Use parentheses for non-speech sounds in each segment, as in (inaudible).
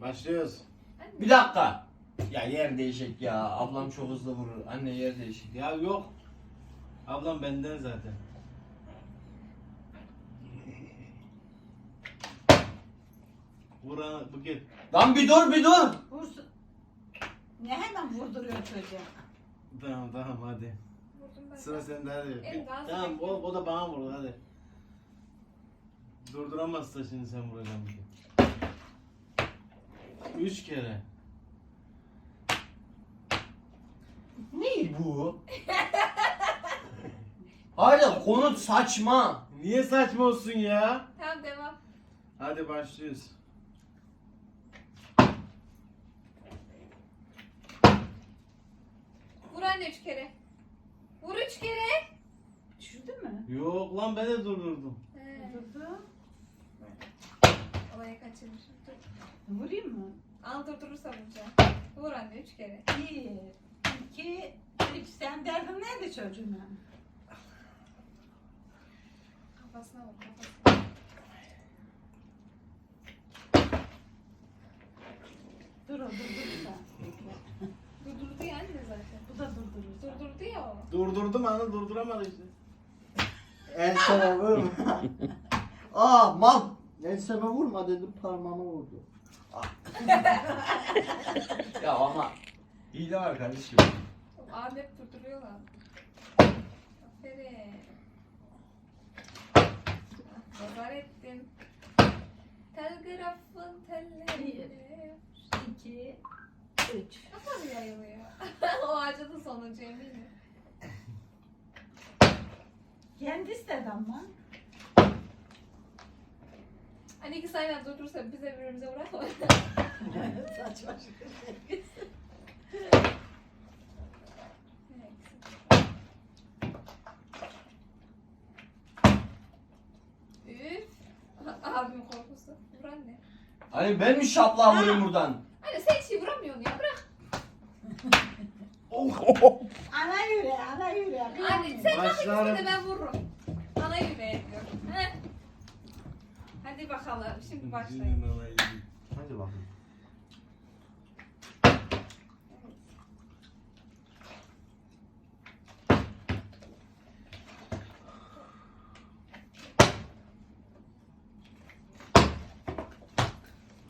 Başlıyoruz. Bir dakika. Ya yer değişik ya. Ablam çok hızlı vurur. Anne yer değişik. Ya yok. Ablam benden zaten. Vuran bu gel. Lan bir dur bir dur. Vursun. Ne hemen vurduruyor çocuğa? Tamam tamam hadi. Vurdum ben. Sıra sende hadi. Tamam o, o da bana vurdu hadi. Durduramazsa şimdi sen vuracaksın. Üç kere. Ne bu? Hayır konu saçma. Niye saçma olsun ya? Tamam devam. Hadi başlıyoruz. Vur anne üç kere. Vur üç kere. Düşürdü mü? Yok lan ben de durdurdum. He, Vurdu. Olayı kaçırmışım. Dur. Vurayım mı? Al durdurursa vuracağım. Vur anne üç kere. Bir, iki, üç. Sen derdin neydi çocuğuna? Kafasına vur kafasına. Dur o durdurursa. Durdurdu ya anne zaten. Bu da durdurursa. Durdurdu ya o. Durdurdum anı durduramadı işte. Enseme vurma. Aa mal. Enseme vurma dedim parmağıma vurdu. (laughs) ya ama iyi de var kardeşim. Abi hep durduruyorlar. Aferin. Ah, Nazar ettim. Telgrafın telleri. İki, üç. Nasıl yayılıyor? (laughs) o ağaca da sonucu eminim. Kendi istedi ama. Hani iki sayıdan durdursa biz birbirimize vuralım. (laughs) Saçma şey. Üf. Abim korkusu. Vur anne. Hani ben mi şaplığa vurayım buradan? Anne sen hiç iyi vuramıyorsun ya bırak. Ana yüreği, ana yüreği. Anne sen ikisini de ben vururum. Ana yüreğe diyor. Heh. Hadi bakalım şimdi başlayın. Hadi bakalım.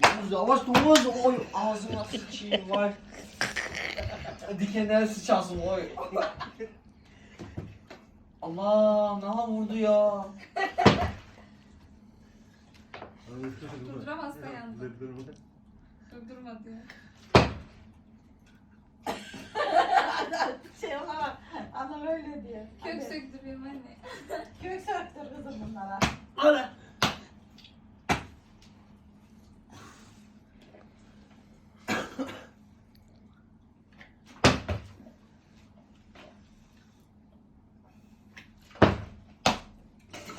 Yavuz yavaş Domuz oy ağzıma sıçayım vay. Dikenler sıçasın oy. Allah ne vurdu ya. Durduramaz da yandı. Durdurma diyor. (laughs) Şey olarak, ana öyle diyor. Kök Hadi. söktürüyorum anne. Kök söktür kızım bunlara. Ana.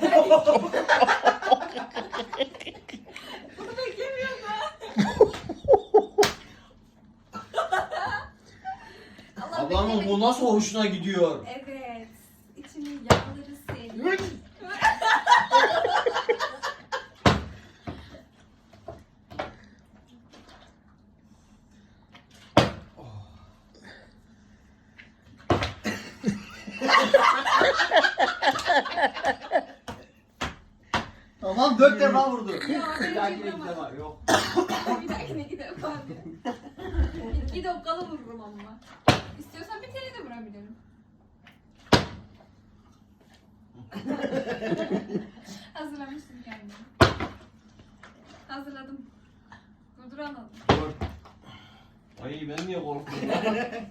(laughs) Bunu nasıl hoşuna gidiyor? Evet. İçinin yağları seviyor. (laughs) Dört defa vurdu. Ya, Bir dahakine gidemem. ama. Yok. bir dahakine gidelim abi. İki dakikalı vururum ama. İstiyorsan bir tane de vurabilirim. (laughs) Hazırlamışsın kendini. Hazırladım. Durduramadım. Dur. Ay ben niye korkuyorum? (laughs)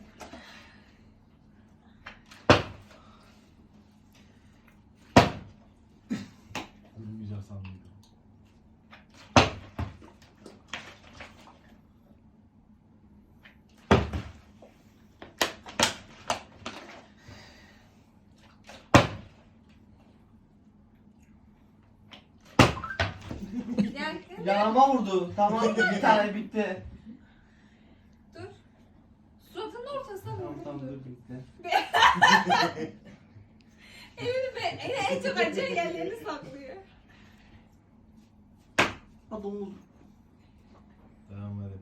Yanıma vurdu. Tamam bir (laughs) tane bitti. Dur. Suratının ortasına Tamam vurdum. tamam dur. bitti. (laughs) Elini be, eli en çok acıyan yerlerini saklıyor. Ha domuz. Tamam hadi.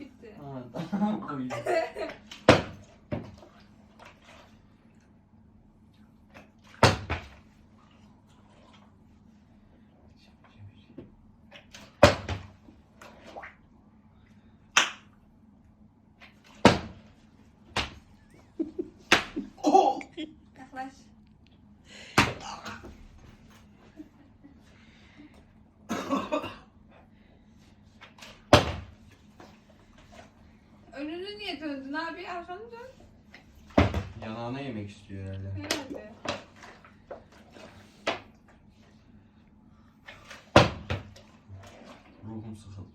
bitti. Ha, tamam. (laughs) Yaklaş. Önünü niye döndün abi? Arkanı dön. Yanağına yemek istiyor herhalde. Herhalde. Ruhum sıkıldı.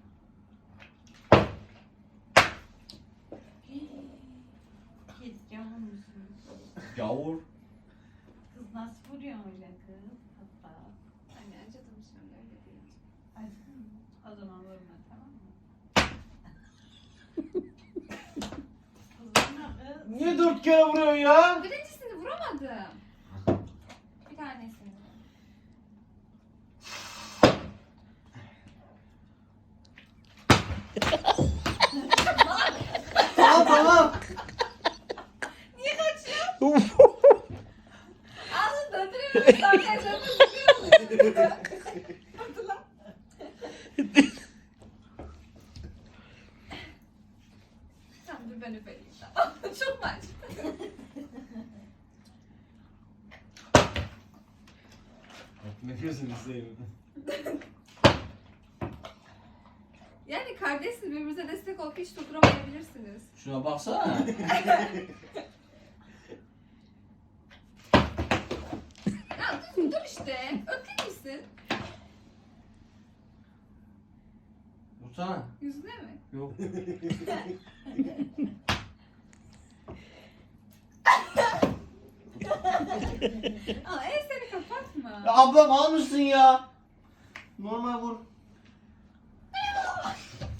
Git? Kız nasıl vuruyor öyle kız? Hatta. Anne acıdım şimdi öyle değil. Acıdın mı? O zaman vurma tamam mı? Kız. Niye dört kere vuruyorsun ya? Birincisini vuramadım. Bir tanesini. Tamam tamam. Niye kaçıyorsun? Tamam dur ben öpeyim. Çok maç. Ne gözünü seveyim. Yani kardeşsiniz birbirinize destek olup hiç durduramayabilirsiniz. Şuna baksana. (laughs) Ya dur, işte. Öpeyim misin? Vursana. Yüzüne mi? Yok. Aa el seni kapatma. Ya ablam almışsın ya. Normal vur.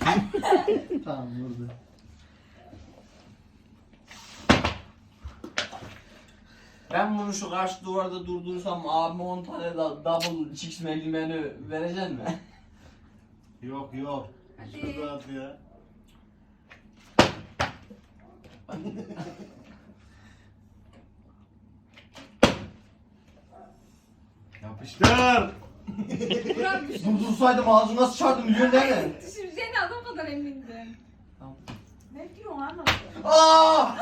(laughs) Tamam vurdu. Ben bunu şu karşı duvarda durdursam abime 10 tane da double chicks menü vereceksin mi? (laughs) Yok yok. Hadi. Şurada at ya. (laughs) Yapıştır. Burak (laughs) düşün. Durdursaydım ağzıma sıçardım biliyorsun değil mi? Düşüreceğine adam kadar emindim. Tamam. Ne diyorsun anasın? Aa!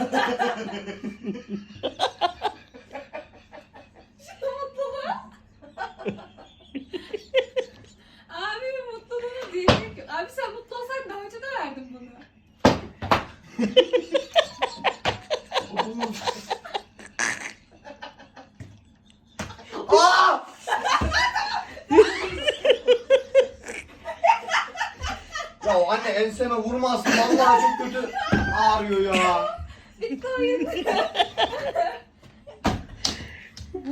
Ya anne enseme vurmasın. Vallahi çok kötü ağrıyor ya. Bir koyun.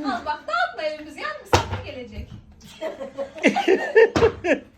Al bak dağıtma elimizi. Yalnız sakın gelecek. (laughs)